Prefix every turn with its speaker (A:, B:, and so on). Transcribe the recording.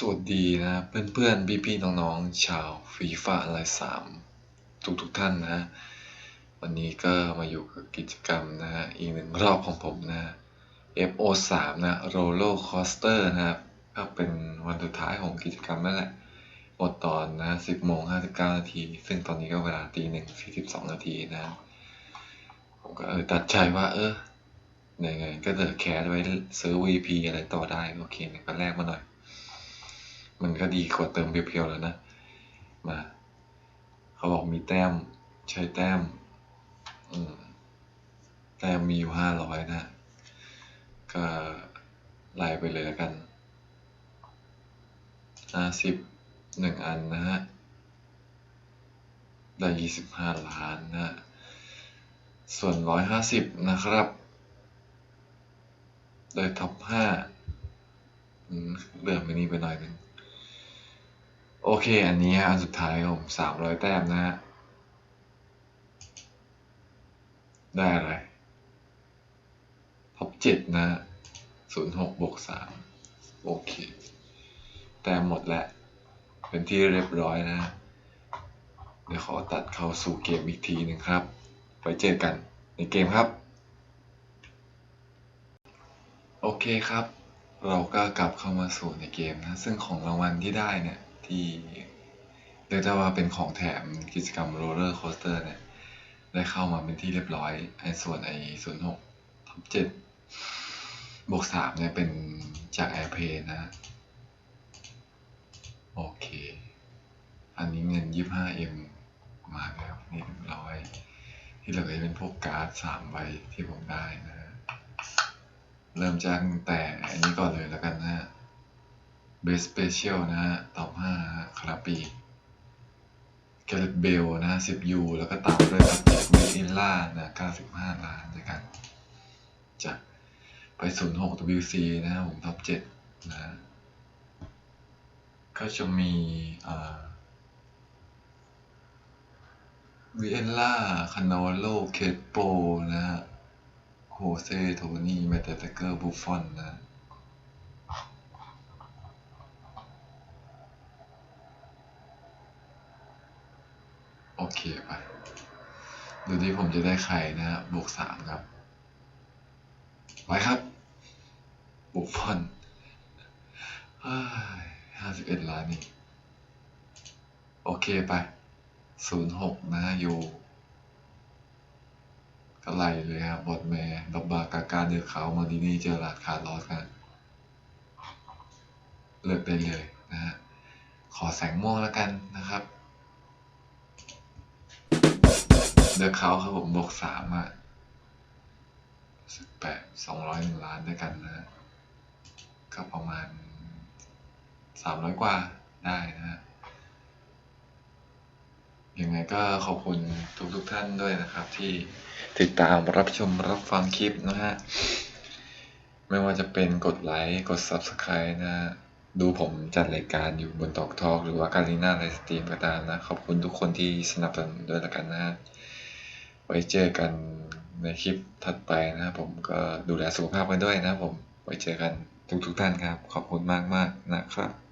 A: สวัสดีนะเพื่อนเพื่อนพี่พี่ๆน้องๆชาวฟีฟ่าอะไรสามทุกทุกๆท่านนะ วันนี้ก็มาอยู่กับกิจกรรมนะฮะอีกหนึ่งรอบของผมนะ FO 3 นะ Roller Coaster นะครับก็เป็นวันสุดท้ายของกิจกรรมนั่นแหละหมดตอนนะ10โมง59นาที ซึ่งตอนนี้ก็เวลาตีหนึ่ง42นาทีนะผมก็เออตัดใจว่าเออยังไงก็เหลือแคสไว้ซื้อ VP อะไรต่อได้ โอเคก็แลกมาหน่อย มันก็ดีกว่าเติมเพียวๆแล้วนะ มา เขาบอกมีแต้ม ใช้แต้ม อืม แต้มมีอยู่ห้าร้อยนะ ก็ไล่ไปเลยแล้วกันห้าสิบหนึ่งอันนะฮะ ได้ยี่สิบห้าล้านนะ ส่วนร้อยห้าสิบนะครับ ได้ท็อปห้าเลื่อนไปนี่ไปหน่อยหนึ่ง โอเค อันนี้อันสุดท้ายผมสามร้อยแต้มนะฮะ ได้อะไร ท็อปเจ็ดนะศูนย์หกบวกสามโอเค แต้มหมดแล้ว เป็นที่เรียบร้อยนะ เดี๋ยวขอตัดเข้าสู่เกมอีกทีหนึ่งครับไว้เจอกันในเกมครับ โอเคครับ เราก็กลับเข้ามาสู่ในเกมนะ ซึ่งของรางวัลที่ได้เนี่ย ที่เรียกได้ว่าเป็นของแถมกิจกรรมโรลเลอร์โคสเตอร์เนี่ย ได้เข้ามาเป็นที่เรียบร้อยไอ้ส่วนไอ้ศูนย์หกท็อปเจ็ดบวกสามเนี่ยเป็นจากแอร์เพย์นะ โอเค อันนี้เงินยี่ห้าเอ็มมาแล้วนี่เรียบร้อย ที่เหลือจะเป็นพวกการ์ดสามใบที่ผมได้นะ เริ่มจากตั้งแต่อันนี้ก่อนเลยแล้วกันนะฮะ บสสเปเชียลนะฮะตอบห้าคาราปีเกเรตเบลนะสิบยูแล้วก็ตามด้วยกับเมอินล่านะเก้าสิบห้าล้านด้วยกันจากไปศูนย์หก WC นะฮะผมท็อปเจ็ดนะก็จะมีอ่าวิเอลล่าคานาวโล เคทโป นะฮะ โฮเซ โทนี่แมตเตเกอร์ บุฟฟอน นะ เคไป ดูที่ผมจะได้ใครนะฮะบวกสามครับ ไว้ครับบุฟฟอนห้าสิบเอ็ดล้านนี่ โอเคไปศูนย์หกนะยูก็ไล่เลยครับบอดแมร์ดับบากาการเดือเขามาดีนี่เจอหลาดคาร์ลอสกันเลือกได้เลยนะฮะขอแสงม่วงแล้วกันนะครับ เดือเขาครับผมบวกสามอะสิบแปดสองร้อยหนึ่งล้านด้วยกันนะก็ประมาณสามร้อยกว่าได้นะฮะยังไงก็ขอบคุณทุกทุกๆท่านด้วยนะครับ ที่ติดตามรับชมรับฟังคลิปนะฮะ ไม่ว่าจะเป็นกดไลค์กด Subscribe นะฮะดูผมจัดรายการอยู่บนตอกทอกหรือว่าการีน่าไลฟ์สตรีมก็ตามนะ ขอบคุณทุกคนที่สนับสนุนด้วยละกันนะฮะ ไว้เจอกันในคลิปถัดไปนะครับผมก็ดูแลสุขภาพกันด้วยนะครับผมไว้เจอกันทุกๆท่านครับ ขอบคุณมากๆนะครับ